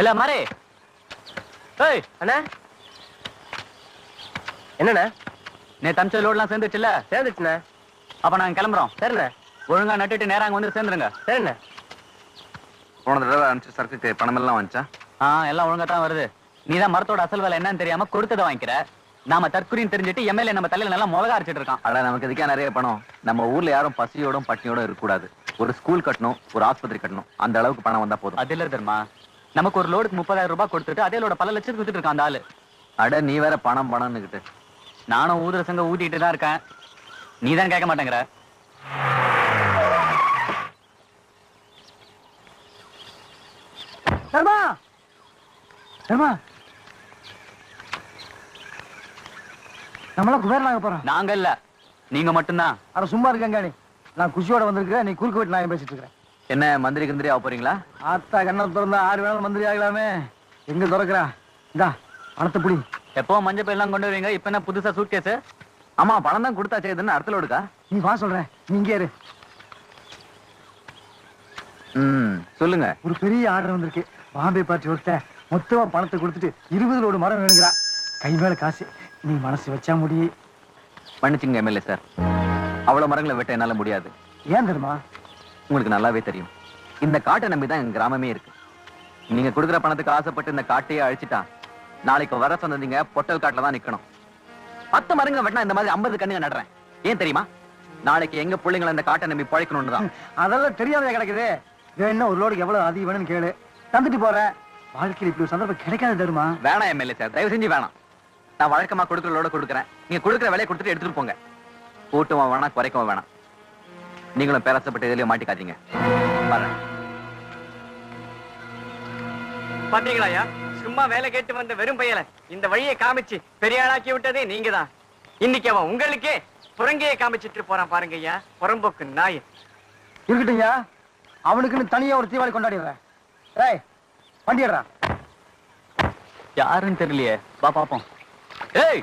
இல்ல மாறே. ஏய் அண்ணா. என்னண்ணா? நேத்து அமிச்ச லோட்லாம் சேர்ந்துச்சுல்ல சேர்ந்துச்சுண்ணா அப்ப நாங்க கிளம்புறோம். சரிண்ணா. ஒழுங்கா நட்டுட்டு நேரா அங்க வந்து சேர்ந்துருங்க. சரிண்ணா. போன தடவை அனுப்பிச்ச சரக்குக்கு பணம் எல்லாம் வந்துச்சா ஆ எல்லாம் ஒழுங்கா தான் வருது. நீ தான் மரத்தோட அசல் வேலை என்னன்னு தெரியாம கொடுத்ததை வாங்கிக்கிற. நாம தற்குறின்னு தெரிஞ்சுட்டு எம்எல்ஏ நம்ம தலையில நல்லா மிளகா அரைச்சிட்டு இருக்கான். அட நமக்கு இதுக்கே நிறைய பணம்? நம்ம ஊர்ல யாரும் பசியோடும் பட்டினியோடும் இருக்கக்கூடாது. ஒரு ஸ்கூல் கட்டணும் ஒரு ஆஸ்பத்திரி கட்டணும். அந்த அளவுக்கு பணம் வந்தா போதும். அது இல்ல தெரியுமா நமக்கு ஒரு லோடுக்கு முப்பதாயிரம் ரூபாய் கொடுத்துட்டு அதே லோட பல லட்சத்துக்கு வித்துட்டு இருக்கான் அந்த ஆளு. அட நீ வேற பணம் பணம்னுகிட்டு நானும் ஊதுற சங்க ஊத்திட்டு தான் இருக்கேன். நீ தான் கேட்க மாட்டேங்கிற. தர்மா! தர்மா! நம்மளாம் குபேரனாக போறோம். நாங்க இல்ல. நீங்க மட்டும்தான். அட சும்மா இருக்கேங்க நீ நான் குஷியோட வந்திருக்கிறேன் நீ குறுக்கு வீட்டு நான் பேசிட்டு இருக்கிறேன் என்ன மந்திரி கிந்திரி ஆக போறீங்களா? ஆத்தா கண்ணை திறந்தா ஆறு வேணாலும் மந்திரி ஆகலாமே. எங்க திறக்கிறா? இந்தா பணத்தை புடி. எப்போ மஞ்சள் பையெல்லாம் கொண்டு வருவீங்க இப்ப என்ன புதுசா சூட் கேஸ் ஆமா பணம் தான் கொடுத்தா செய்யுதுன்னு அடுத்த லோடுக்கா நீ வா சொல்றேன் நீ இங்கே இரு. ம் சொல்லுங்க. ஒரு பெரிய ஆர்டர் வந்திருக்கு. பாம்பே பார்ட்டி ஒருத்தன் மொத்தமா பணத்தை கொடுத்துட்டு இருபது லோடு மரம் வேணுங்கிறா. கை மேல காசு. நீ மனசு வச்சா முடி மன்னிச்சுங்க எம்எல்ஏ சார். அவ்வளவு மரங்களை வெட்ட என்னால முடியாது. ஏன் தெரியுமா? உங்களுக்கு நல்லாவே தெரியும். இந்த காட்டை நம்பி தான் எங்க கிராமமே இருக்கு. நீங்க கொடுக்குற பணத்துக்கு ஆசைப்பட்டு இந்த காட்டையே அழிச்சிட்டா நாளைக்கு வர சொன்னீங்க பொட்டல் காட்டுல தான் நிக்கணும். பத்து மரங்களை வெட்டினா இந்த மாதிரி ஐம்பது கண்ணுங்க நடுறேன். ஏன் தெரியுமா? நாளைக்கு எங்க பிள்ளைங்களை இந்த காட்டை நம்பி பழைக்கணும்னு தான். அதெல்லாம் தெரியாத கிடக்குது. வேணா ஒரு லோடுக்கு எவ்வளவு அதிகம் வேணும்னு கேளு. தந்துட்டு போறேன். வாழ்க்கையில் இப்படி ஒரு சந்தர்ப்பம் கிடைக்காது தருமா வேணாம் எம்எல்ஏ சார் தயவு செஞ்சு வேணாம். நான் வழக்கமா கொடுக்குறதோட கொடுக்குறேன். நீங்க கொடுக்குற வேலையை கொடுத்துட்டு எடுத்துட்டு போங்க. கூட்டவும் வேணாம் குறைக்கவும் வேணாம். நீங்களும் பேரசப்பட்டு எதுலயும் மாட்டிக்காதீங்க. வரேன். பாத்தீங்களாயா சும்மா வேலை கேட்டு வந்த வெறும் பையல. இந்த வழியை காமிச்சு பெரிய ஆளாக்கி விட்டதே நீங்க தான் இன்னைக்கு அவன் உங்களுக்கே புறங்கையை காமிச்சிட்டு போறான் பாருங்க ஐயா. புறம்போக்கு நாய். இருக்கட்டும்யா அவனுக்குன்னு தனியா ஒரு தீபாவளி கொண்டாடிடுறேன். ஏய் யாருன்னு தெரியலையே. வா பாப்போம். ஏய்,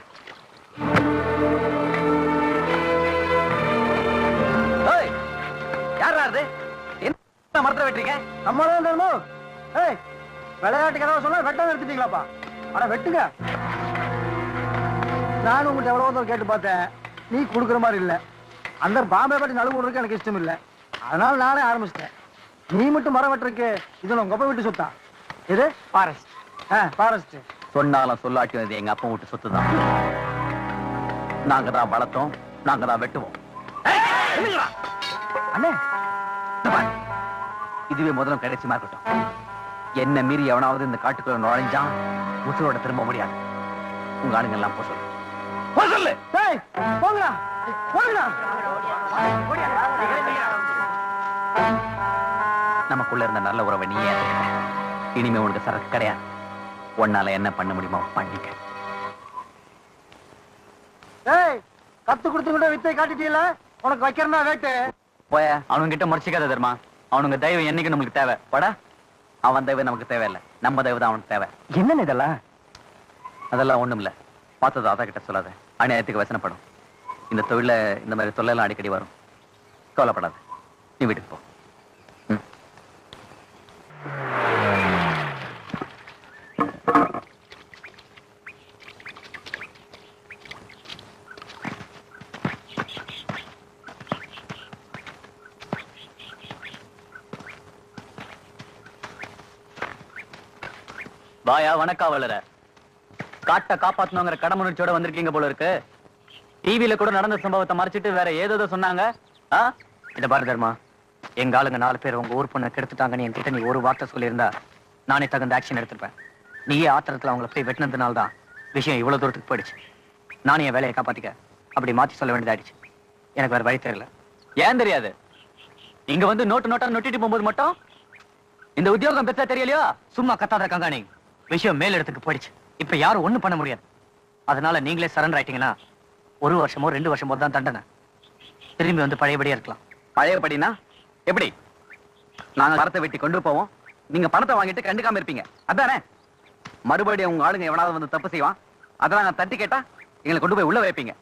என்ன மரத்துல வெட்டுறீங்க? நம்ம தான் தருமோ ஏய் விளையாட்டு கதவை சொன்னா வெட்ட நிறுத்திட்டீங்களாப்பா அட வெட்டுங்க. நானும் உங்கள்கிட்ட எவ்வளோ தூரம் கேட்டு பார்த்தேன். நீ கொடுக்குற மாதிரி இல்லை. அந்த பாம்பே பட்டி நழுவு விடுறதுக்கு எனக்கு இஷ்டம் இல்லை. அதனால நானே ஆரம்பிச்சிட்டேன். நீ மட்டும் மரம் வெட்டுறதுக்கு இது உங்க அப்பா வீட்டு சொத்தா? இது ஃபாரஸ்ட் ஆ ஃபாரஸ்ட் சொன்னாலும் சொல்லாட்டியும் இது எங்க அப்பா வீட்டு சொத்து தான் நாங்க தான் வளர்த்தோம் நாங்க தான் வெட்டுவோம். அண்ணே இதுவே முதல்ல கடைசிமா இருக்கட்டும். என்ன மீறி எவனாவது இந்த காட்டுக்குள்ள நுழைஞ்சான் உசுரோட திரும்ப முடியாது. உங்க ஆளுங்க எல்லாம் போ சொல்லு. போ சொல்லு. டேய் போங்கடா. போங்கடா. நமக்குள்ள இருந்த நல்ல உறவை நீ. இனிமே உனக்கு சரக்கு கிடையாது. உன்னால என்ன பண்ண முடியுமோ பண்ணிக்க. கத்து கொடுத்து கூட வித்தை காட்டிட்டீல உனக்கு வைக்கிறனா வேட்டு. போய அவனுங்க கிட்ட முறைச்சிக்காத தர்மா. அவனுங்க தயவு என்னைக்கு நம்மளுக்கு தேவை? படா அவன் தயவு நமக்கு தேவையில்லை. நம்ம தயவு தான் அவனுக்கு தேவை. என்னன்னு இதெல்லாம்? அதெல்லாம் ஒண்ணும் இல்ல பார்த்தது அதான் கிட்ட சொல்லாத. அநியாயத்துக்கு வசனப்படும். இந்த தொழில இந்த மாதிரி தொல்லையெல்லாம் அடிக்கடி வரும். கவலைப்படாத. நீ வீட்டுக்கு போ. வாயா வணக்காவலர காட்டை காப்பாத்தணுங்கிற கடமுணர்ச்சியோட வந்திருக்கீங்க போல இருக்கு. டிவில கூட நடந்த சம்பவத்தை மறைச்சிட்டு வேற ஏதோ சொன்னாங்க. ஆ? இந்த பாரு தர்மா. எங்க ஆளுங்க நாலு பேர் உங்க ஊர் பொண்ணை கெடுத்துட்டாங்கன்னு என்கிட்ட நீ ஒரு வார்த்தை சொல்லியிருந்தா நானே தகுந்த ஆக்ஷன் எடுத்திருப்பேன். நீயே ஆத்திரத்துல அவங்கள போய் வெட்டினதுனால தான் விஷயம் இவ்வளவு தூரத்துக்கு போயிடுச்சு. நானும் என் வேலையை காப்பாத்திக்க அப்படி மாத்தி சொல்ல வேண்டியதாயிடுச்சு. எனக்கு வேற வழி தெரியல. ஏன் தெரியாது? இங்க வந்து நோட்டு நோட்டா நொட்டிட்டு போகும்போது மட்டும்? இந்த உத்தியோகம் பெருசா தெரியலையோ? சும்மா கத்தாத கங்காணி விஷயம் மேல் இடத்துக்கு போயிடுச்சு. இப்ப யாரும் ஒண்ணு பண்ண முடியாது. அதனால நீங்களே சரண்டர் ஆயிட்டீங்கன்னா ஒரு வருஷமோ ரெண்டு வருஷமோ தான் தண்டனை. திரும்பி வந்து பழையபடியா இருக்கலாம். பழையபடினா எப்படி? நாங்க மரத்தை வெட்டி கொண்டு போவோம். நீங்க பணத்தை வாங்கிட்டு கண்டுக்காம இருப்பீங்க. அதானே? மறுபடியும் உங்க ஆளுங்க எவனாவது வந்து தப்பு செய்வான். அதெல்லாம் நான் தட்டி கேட்டா எங்களை கொண்டு போய் உள்ள வைப்பீங்க.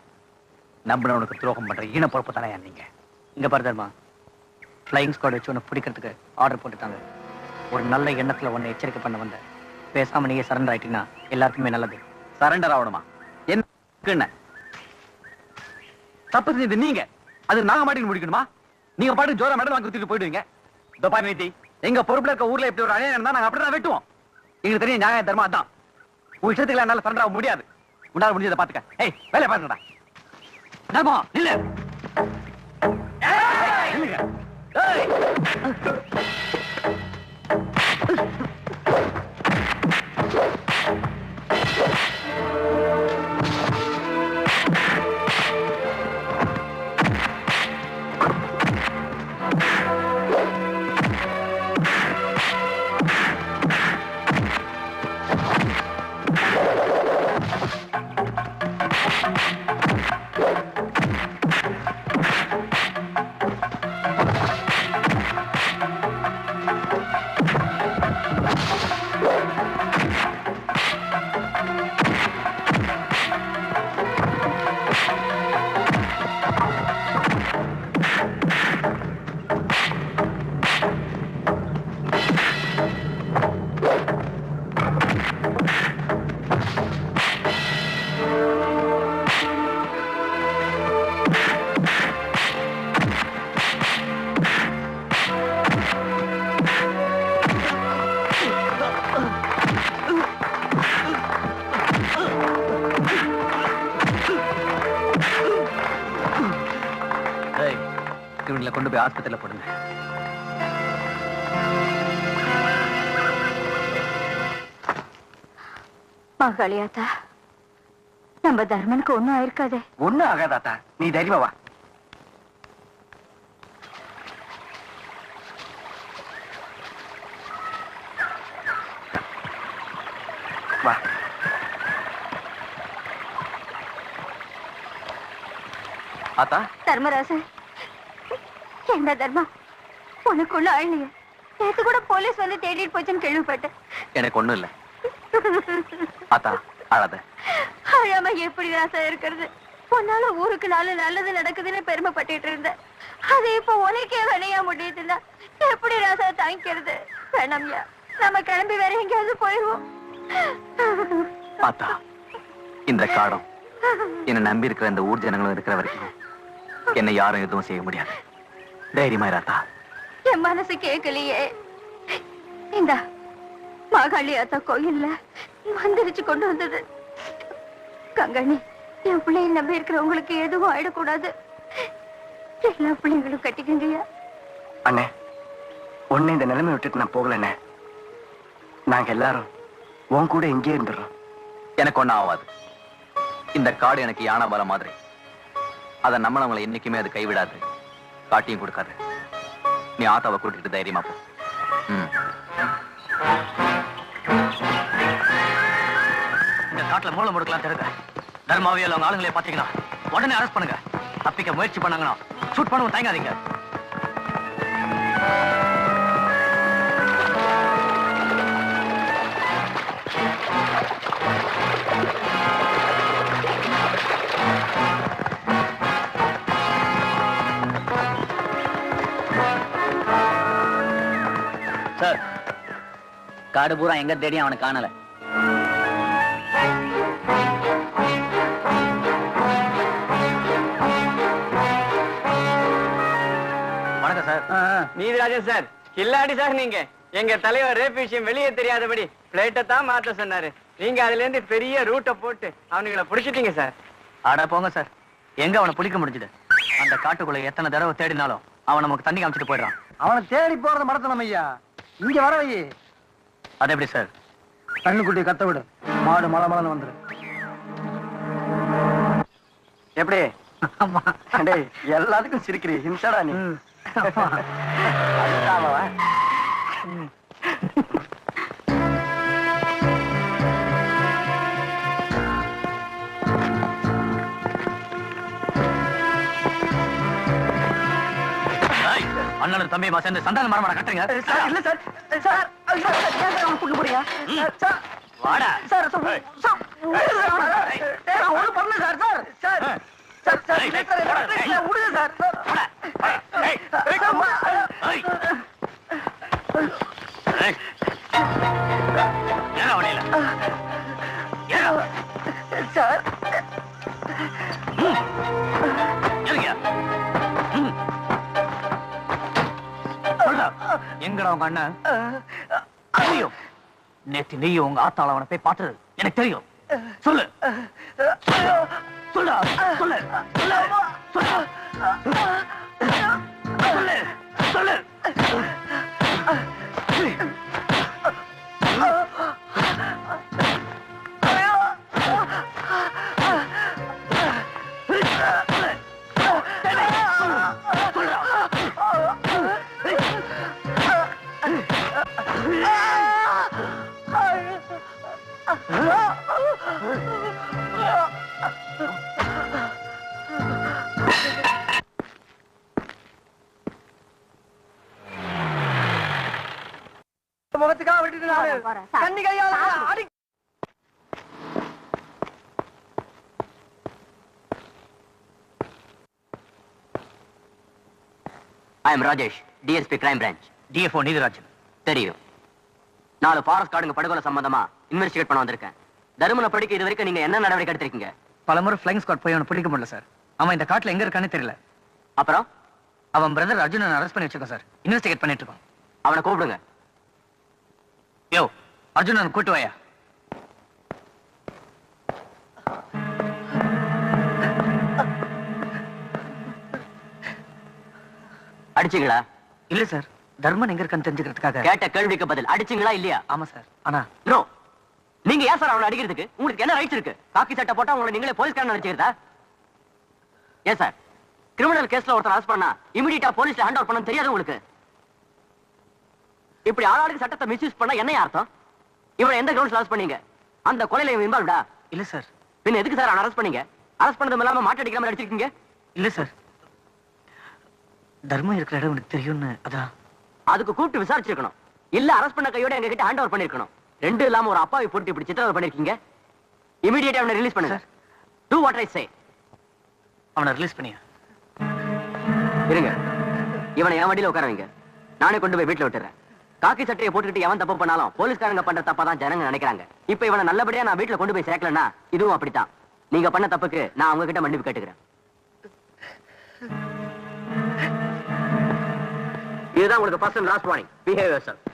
நம்பினவனுக்கு துரோகம் பண்ற ஈன பொறுப்பு தானே நீங்க? இங்க பாருதர்மா ஃப்ளைங் ஸ்குவாட் வச்சு உன்னை பிடிக்கிறதுக்கு ஆர்டர் போட்டுட்டாங்க. ஒரு நல்ல எண்ணத்துல உன்னை எச்சரிக்கை பண்ண வந்தேன். பேசாம நீங்க சரண்டர் ஆயிட்டீங்கன்னா எல்லாருக்குமே நல்லது. சரண்டர் ஆகணுமா? என்ன தப்பு செஞ்சது நீங்க. அது நாங்க மாட்டி முடிக்கணுமா? நீங்க பாட்டு ஜோரா மேடம் வாங்கி கொடுத்துட்டு போயிடுவீங்க. எங்க பொறுப்புல இருக்க ஊர்ல எப்படி ஒரு அநியாயம் இருந்தா நாங்க அப்படிதான் வெட்டுவோம். எங்களுக்கு தெரிய நியாயம் தர்மா அதான். உங்க இஷ்டத்துக்கு என்னால சரண்டர் ஆக முடியாது. உன்னால முடிஞ்சதை பாத்துக்க ஏய் வேலை பாருங்கடா. தர்மா நில்லு. ஏய், இவங்களை கொண்டு போய் ஆஸ்பத்திரியில போடுங்க. மகாளியாத்தா நம்ம தர்மனுக்கு ஒண்ணும் ஆயிருக்காதே. ஒண்ணும் ஆகாதாத்தா. நீ தைரியமா வா. வா. ஆத்தா? தர்மராசன் என்ன தர்மா? உனக்குள்ள அழலையே நேத்து கூட போலீஸ் வந்து தேடிட்டு போச்சுன்னு கேள்விப்பட்டேன். எனக்கு ஒண்ணும் இல்ல. அழாத. அழாம எப்படி ராசா இருக்கிறது? உன்னால ஊருக்கு நாலு நல்லது நடக்குதுன்னு பெருமைப்பட்டுட்டு இருந்தேன். அது இப்ப உனக்கே விளையா முடியுதுன்னா எப்படி ராசா தாங்கிக்கிறது? வேணாம்யா. நம்ம கிளம்பி வேற எங்கேயாவது போயிடுவோம் ஆத்தா இந்த காடம். என்ன நம்பி இருக்கிற இந்த ஊர் ஜனங்களும் இருக்கிற வரைக்கும் என்னை யாரும் எதுவும் செய்ய முடியாது. தைரியமா இராத்தா என் மனசு கேட்கலையே. இந்த மாகாளி அத்தா கோயில்ல மந்திரிச்சு கொண்டு வந்தது. கங்கணி என் பிள்ளைய நம்பி இருக்கிறவங்களுக்கு எதுவும் ஆயிடக்கூடாது. எல்லா பிள்ளைங்களும் கட்டிக்கங்கய்யா. அண்ணே உன்னை இந்த நிலைமை விட்டுட்டு நான் போகலண்ணே. நாங்க எல்லாரும் உன் கூட இங்கே இருந்துடுறோம். எனக்கு ஒண்ணும் ஆகாது. இந்த காடு எனக்கு யானை பலம் மாதிரி. அதை நம்மளவங்களை என்னைக்குமே அது கைவிடாது. காட்டியும் கொடுக்காத. நீ ஆத்தாவை கூட்டிட்டு தைரியமா போ. இந்த காட்டுல மூளை முடுக்கலாம் தெரியுங்க தர்மாவியல் அவங்க ஆளுங்களே பாத்தீங்கன்னா உடனே அரெஸ்ட் பண்ணுங்க. தப்பிக்க முயற்சி பண்ணாங்கன்னா ஷூட் பண்ணவும் தயங்காதீங்க. காடு பூரா எங்க தேடி அவனை காணல. வணக்கம் சார். நீதிராஜன் சார். கில்லாடி சார் நீங்க. எங்க தலைவர் ரேப் விஷயம் வெளியே தெரியாதபடி பிளேட்டை தான் மாத்த சொன்னாரு. நீங்க அதுல இருந்து பெரிய ரூட்டை போட்டு அவனுங்களை புடிச்சிட்டீங்க சார். அட போங்க சார். எங்க அவனை பிடிக்க முடிஞ்சது? அந்த காட்டுக்குள்ள எத்தனை தடவை தேடினாலும் அவன் நமக்கு தண்ணி காமிச்சிட்டு போயிடுறான். அவனை தேடி போறத மறத்தணும் ஐயா. இங்க வர வை. அது எப்படி சார்? கண்ணுக்குட்டி கத்த விடு. மாடு மலை மலன்னு வந்துரு. எப்படி? டேய் எல்லாத்துக்கும் சிரிக்கிறீ ஹிம்சடா நீ. அண்ணனும் தம்பியுமா சேர்ந்து சந்தான மரமடா கட்டுறீங்க சார் இல்ல சார் சார் கூட்டு போறீங்க சார், வாடா சார் சார் சார் விடுங்க சார் சார் சார் சார், விடுங்க சார் எங்கடா உங்க அண்ணன். தெரியும் நேத்து நீயும் உங்க ஆத்தாள அவனை போய் பார்த்தது எனக்கு தெரியும். I am Rajesh DSP crime branch DFO Neethirajan தெரியும். நாலு ஃபாரஸ்ட் கார்டுங்க படுகொலை சம்பந்தமா இன்வெஸ்டிகேட் பண்ண வந்திருக்கேன். தருமனை படிக்க இது வரைக்கும் நீங்க என்ன நடவடிக்கை எடுத்திருக்கீங்க? பல முறை ஃபிளைங் ஸ்குவாட் போய் அவனை பிடிக்க முடியல சார் அவன் இந்த காட்டுல எங்க இருக்கான்னு தெரியல. அப்புறம்? அவன் பிரதர் அர்ஜுனன் அரெஸ்ட் பண்ணி வச்சிருக்கோம் சார் இன்வெஸ்டிகேட் பண்ணிட்டு இருக்கோம். அவனை கூப்பிடுங்க. யோ அர்ஜுனன் கூட்டு வாயா? அடிச்சீங்களா? இல்ல சார். தர்மன் எங்க இருக்கான்னு தெரிஞ்சுக்கிறதுக்காக. கேட்ட கேள்விக்கு பதில். அடிச்சீங்களா இல்லையா? ஆமா சார். ஆனா நோ நீங்க ஏன் சார் அவனை அடிக்கிறதுக்கு? உங்களுக்கு என்ன ரைட்ஸ் இருக்கு? காக்கி சட்டை போட்டா உங்களை நீங்களே போலீஸ்காரன் நினைச்சுக்கிறதா? ஏன் சார்? கிரிமினல் கேஸ்ல ஒருத்தர் அரெஸ்ட் பண்ணா இமிடியட்டா போலீஸ்ல ஹேண்ட் ஓவர் பண்ண தெரியாது உங்களுக்கு? இப்படி ஆளாளுக்கு சட்டத்தை மிஸ்யூஸ் பண்ணா என்ன அர்த்தம்? இவனை எந்த கிரவுண்ட்ஸ்ல அரெஸ்ட் பண்ணீங்க? அந்த கொலையில இவன் இன்வால்வ்டா இல்ல சார். பின்ன எதுக்கு சார் அவனை அரெஸ்ட் பண்ணீங்க? அரெஸ்ட் பண்ணதும் இல்லாம மாட்டடிக்காம அடிச்சிருக்கீங்க இல்ல சார். தர்மம் இருக்கிற இடம் எனக்கு தெரியும்னு அதான். அதுக்கு கூப்பிட்டு விசாரிச்சிருக்கணும். இல்ல அரெஸ்ட் பண்ண கையோட எங்க கிட்ட ஹேண்ட் ஓவர் பண்ணிருக்கணும். ரெண்டு இல்லாம ஒரு அப்பாவை போட்டு இப்படி சித்திரவதை பண்ணிருக்கீங்க. இமிடியேட்டா அவனை ரிலீஸ் பண்ணுங்க. டூ வாட் ஐ சே அவனை ரிலீஸ் பண்ணியா? இருங்க. இவனை என் வண்டியில உட்கார வைங்க. நானே கொண்டு போய் வீட்டுல விட்டுறேன். காக்கி சட்டையை போட்டுக்கிட்டு எவன் தப்பு பண்ணாலும் போலீஸ்காரங்க பண்ற தப்பா தான் ஜனங்க நினைக்கிறாங்க. இப்ப இவனை நல்லபடியா நான் வீட்டுல கொண்டு போய் சேர்க்கலன்னா இதுவும் அப்படித்தான். நீங்க பண்ண தப்புக்கு நான் உங்க கிட்ட மன்னிப்பு கேட்டுக்கிறேன். இதுதான் உங்களுக்கு first and last warning behave yourself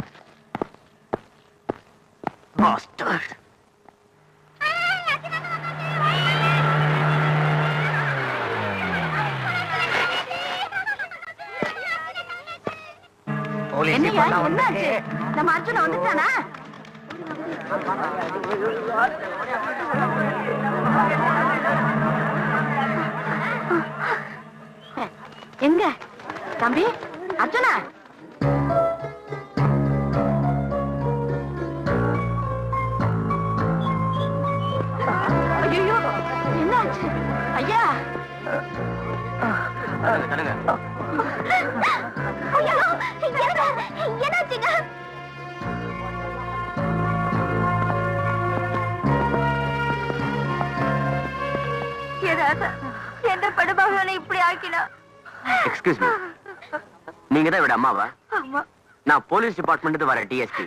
என்னாச்சு? நம்ம அர்ஜுன வந்துட்டானா? எங்க? தம்பி? அர்ஜுனா? என்ன இப்படி ஆக்கினா? எக்ஸ்கியூஸ் மீ நீங்க தான் இவட அம்மாவா? நான் போலீஸ் டிபார்ட்மெண்ட் வர டிஎஸ்பி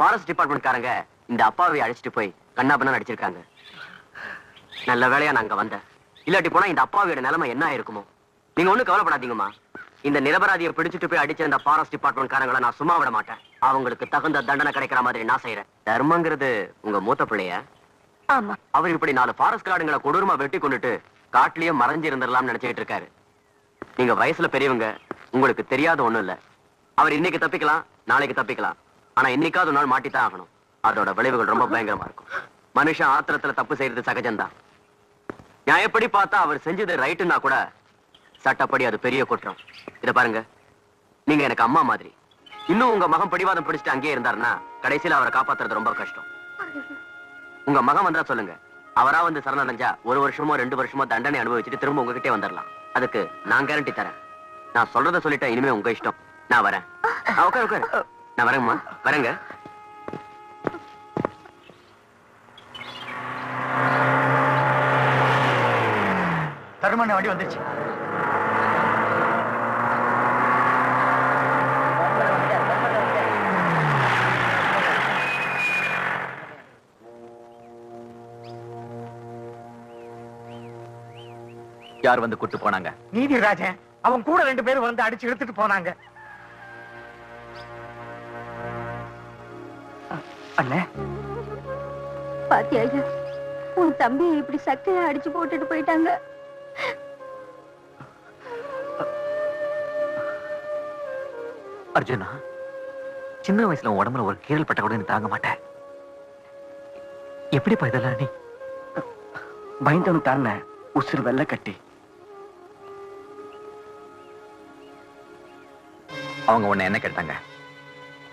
ஃபாரஸ்ட் டிபார்ட்மெண்ட்காரங்க இந்த அப்பாவை அழைச்சிட்டு போய் கண்ணாபண்ணா நடிச்சிருக்காங்க. நல்ல வேலையா நான் அங்க வந்தேன். இல்லாட்டி போனா இந்த அப்பாவியோட நிலைமை என்ன இருக்குமோ நீங்க ஒண்ணும் கவலைப்படாதீங்கம்மா. இந்த நிரபராதியை பிடிச்சிட்டு போய் அடிச்ச இந்த ஃபாரஸ்ட் டிபார்ட்மெண்ட் காரங்களை நான் சும்மா விட மாட்டேன். அவங்களுக்கு தகுந்த தண்டனை கிடைக்கிற மாதிரி நான் செய்யறேன் தர்மங்கிறது உங்க மூத்த பிள்ளைய? ஆமா. அவர் இப்படி நாலு ஃபாரஸ்ட் காடுங்களை கொடூரமா வெட்டி கொண்டுட்டு காட்டுலயே மறைஞ்சு இருந்திரலாம்னு நினைச்சிட்டு இருக்காரு. நீங்க வயசுல பெரியவங்க உங்களுக்கு தெரியாத ஒண்ணும் இல்ல. அவர் இன்னைக்கு தப்பிக்கலாம் நாளைக்கு தப்பிக்கலாம். ஆனா இன்னைக்காவது நாள் மாட்டித்தான் ஆகணும். அதோட விளைவுகள் ரொம்ப பயங்கரமா இருக்கும். மனுஷன் ஆத்திரத்துல தப்பு செய்யறது சகஜம்தான். நியாயப்படி பார்த்தா அவர் செஞ்சது ரைட்டுன்னா கூட சட்டப்படி அது பெரிய குற்றம். இத பாருங்க. நீங்க எனக்கு அம்மா மாதிரி. இன்னும் உங்க மகன் பிடிவாதம் பிடிச்சிட்டு அங்கேயே இருந்தாருன்னா கடைசியில அவரை காப்பாத்துறது ரொம்ப கஷ்டம். உங்க மகன் வந்தா சொல்லுங்க. அவரா வந்து சரணடைஞ்சா ஒரு வருஷமோ ரெண்டு வருஷமோ தண்டனை அனுபவிச்சுட்டு திரும்ப உங்ககிட்டே வந்துடலாம் அதுக்கு நான் கேரண்டி தரேன். நான் சொல்றத சொல்லிட்டேன் இனிமே உங்க இஷ்டம். நான் வரேன். உட்கார் உட்கார். நான் வரேங்கம்மா. வரேங்க. தருமான வண்டி வந்துருச்சு. யார் வந்து கூட்டு போனாங்க? நீதிராஜன் அவன் கூட ரெண்டு பேரும் வந்து அடிச்சு இழுத்துட்டு போனாங்க. அண்ணே. பாத்தியா உன் தம்பியை இப்படி சக்கையா அடிச்சு போட்டுட்டு போயிட்டாங்க. அர்ஜுனா சின்ன வயசுல உடம்புல ஒரு கீரல் பட்ட கூட நீ தாங்க மாட்டேன் எப்படிப்பா இதெல்லாம் நீ? பயந்தவனு தானே உசுறு வெள்ள கட்டி. அவங்க உன்னை என்ன கேட்டாங்க?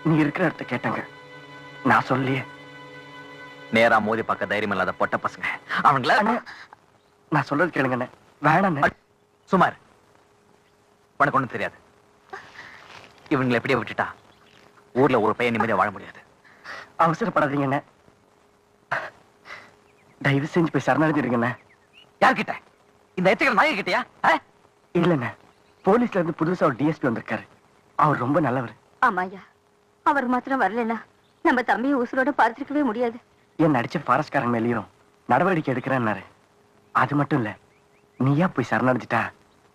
நீ இருக்கிற இடத்த கேட்டாங்க. நான் சொல்லியே நேரா மோதி பார்க்க தைரியம் இல்லாத பொட்ட பசங்க. அவங்கள நான் சொல்றது கேளுங்கண்ணே வேணாண்ணே சுமார். உனக்கு ஒண்ணும் தெரியாது. இவங்களை எப்படியே விட்டுட்டா. ஊர்ல ஒரு பையன் நிம்மதியா வாழ முடியாது. அவசரப்படாதீங்கண்ணே தயவு செஞ்சு போய் சரணடைஞ்சிருங்கண்ணே யார்கிட்ட? இந்த எச்சகர் நாயக கிட்டயா இல்லண்ணே. போலீஸ்ல இருந்து புதுசா ஒரு டிஎஸ்பி வந்திருக்காரு. அவர் ரொம்ப நல்லவர். ஆமாய்யா. அவர் மாத்திரம் வரலனா நம்ம தம்பியை உசுரோட பார்த்திருக்கவே முடியாது. என் நடிச்ச ஃபாரஸ்ட்காரங்க மேலேயும் நடவடிக்கை எடுக்கிறேன்னாரு. அது மட்டும் இல்ல நீயா போய் சரணடைஞ்சிட்டா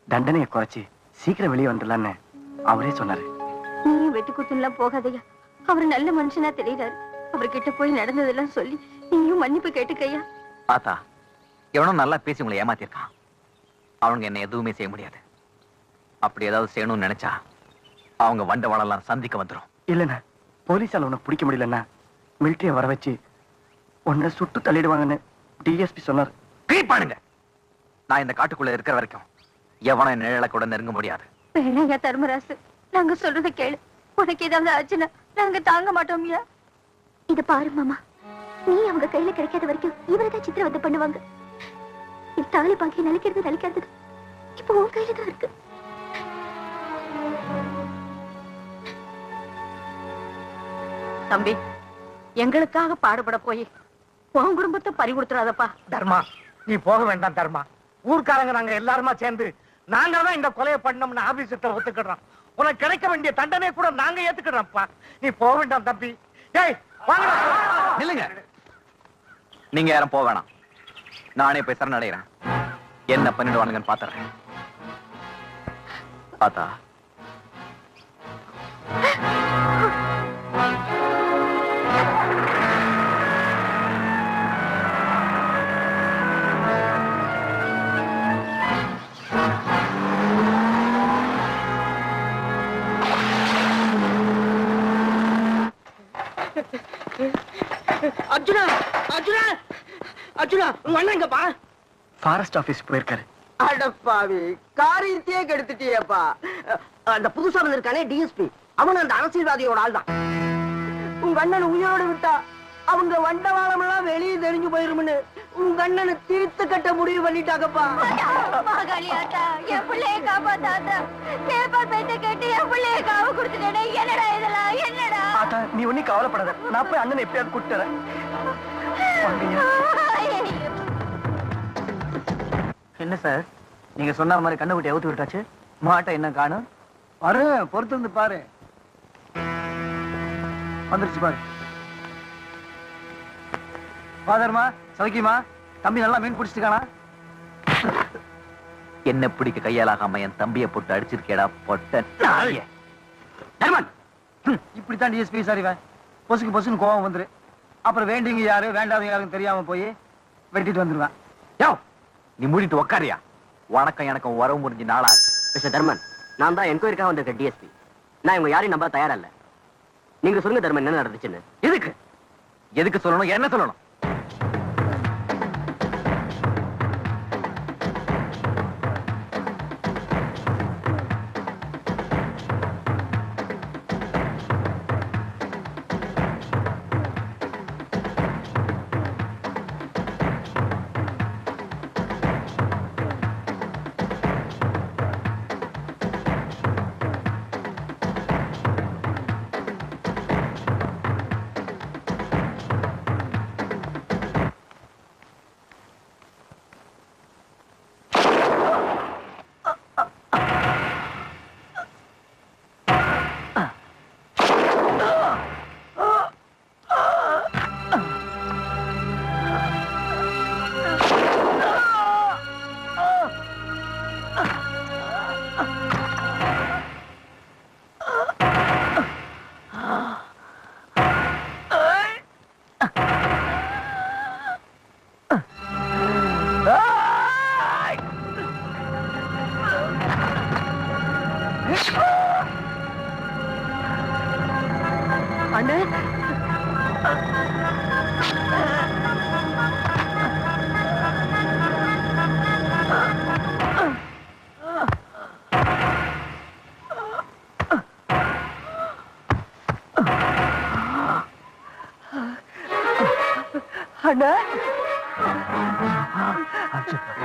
தண்டனையை குறைச்சு சீக்கிரம் வெளியே வந்துடலான்னு அவரே சொன்னாரு. நீயும் வெட்டு குத்துலாம் போகாதய்யா அவர் நல்ல மனுஷனா தெரியுறாரு. அவர்கிட்ட போய் நடந்ததெல்லாம் சொல்லி நீயும் மன்னிப்பு கேட்டுக்கையா. ஆத்தா எவனும் நல்லா பேசி உங்களை ஏமாத்திருக்கான் அவங்க என்ன எதுவுமே செய்ய முடியாது. அப்படி ஏதாவது செய்யணும்னு நினைச்சா அவங்க வண்டவாளெல்லாம் சந்திக்க வந்துரும். இல்லண்ணா போலீஸால உனக்கு பிடிக்க முடியலன்னா மிலிட்டரிய வர வச்சு உன்னை சுட்டு தள்ளிடுவாங்கன்னு டிஎஸ்பி சொன்னார். கிழிப்பானுங்க நான் இந்த காட்டுக்குள்ள இருக்கிற வரைக்கும் எவனும் என் நிழலை கூட நெருங்க முடியாது. வேணாயா தர்மராசு. நாங்க சொல்றத கேளு. உனக்கு ஏதாவது ஆச்சுன்னா நாங்க தாங்க மாட்டோம்யா இத பாரு மாமா. நீ அவங்க கையில கிடைக்காத வரைக்கும் இவரதான் சித்திரவதை பண்ணுவாங்க. தாலி பாக்கி நிலைக்கிறது நிலைக்காதது இப்போ உன் கையில தான் இருக்கு. தம்பி. எங்களுக்காக பாடுபட போய் உன் குடும்பத்தை பறி கொடுத்துறாதப்பா. தர்மா நீ போக வேண்டாம் தர்மா. ஊர்க்காரங்க நாங்க எல்லாருமா சேர்ந்து நாங்க தான் இந்த கொலையை பண்ணோம்னு ஆபீசத்தை ஒத்துக்கிடுறோம். உனக்கு கிடைக்க வேண்டிய தண்டனை கூட நாங்க ஏத்துக்கிறோம்ப்பா நீ போக வேண்டாம் தம்பி. நில்லுங்க. நீங்க யாரும் போக வேணாம். நானே போய் சரணடைகிறேன். என்ன பண்ணிடுவானுங்கன்னு பாத்துறேன். பாத்தா எங்கப்பா ஃபாரஸ்ட் ஆபீஸ் போயிருக்காரு. அடப்பாவி காரியத்தையே கெடுத்துட்டியேப்பா. அந்த புதுசா வந்திருக்கானே டிஎஸ்பி அவன் அந்த அரசியல்வாதியோட ஆள் தான் உங்க அண்ணன் உயிரோடு விட்டா அவங்க வண்டவாளம் எல்லாம் வெளியே தெரிஞ்சு போயிரும்னு உங்க அண்ணனை தீர்த்து கட்ட முடிவு பண்ணிட்டாங்கப்பா. மாகாளியாத்தா என் பிள்ளைய காப்பாத்தாத்தா கேப்பா பேச்ச கேட்டு என் பிள்ளைய காவ கொடுத்துட்டேனே. என்னடா இதெல்லாம்? என்னடா? ஆத்தா நீ ஒன்னும் கவலைப்படாத. நான் போய் அண்ணனை எப்படியாவது கூட்டுறேன். என்ன சார்? நீங்க சொன்ன மாதிரி கண்ணுக்குட்டி அவுத்து விட்டாச்சு மாட்டை என்ன காணும்? வரு பொறுத்து இருந்து பாரு. வந்துருச்சு பாரு. ஃபாதர்மா சௌக்கியமா? தம்பி நல்லா மீன் பிடிச்சிருக்கானா என்ன பிடிக்க கையாலாகாம என் தம்பியை போட்டு அடிச்சிருக்கேடா பொட்ட இப்படித்தான் டிஎஸ்பி சார் இவன். பொசுக்கு பொசுன்னு கோவம் வந்துரு. அப்புறம் வேண்டிங்க யாரு வேண்டாதவங்க யாருன்னு தெரியாம போய் வெட்டிட்டு வந்துருவேன். யோவ், நீ மூடிட்டு உக்காரியா? வணக்கம் எனக்கு உறவு முடிஞ்சு நாளாச்சு. மிஸ்டர் தர்மன் நான் தான் என்கொயரிக்காக வந்திருக்க டிஎஸ்பி நான் இவங்க யாரையும் நம்ப தயாரா இல்ல நீங்க சொல்லுங்க தர்மன் என்ன நடந்துச்சுன்னு. எதுக்கு? எதுக்கு சொல்லணும் என்ன சொல்லணும்? அண்ணன் அண்ணா!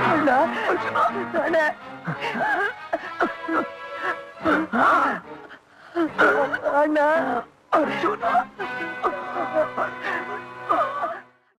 அண்ணா! அண்ணா!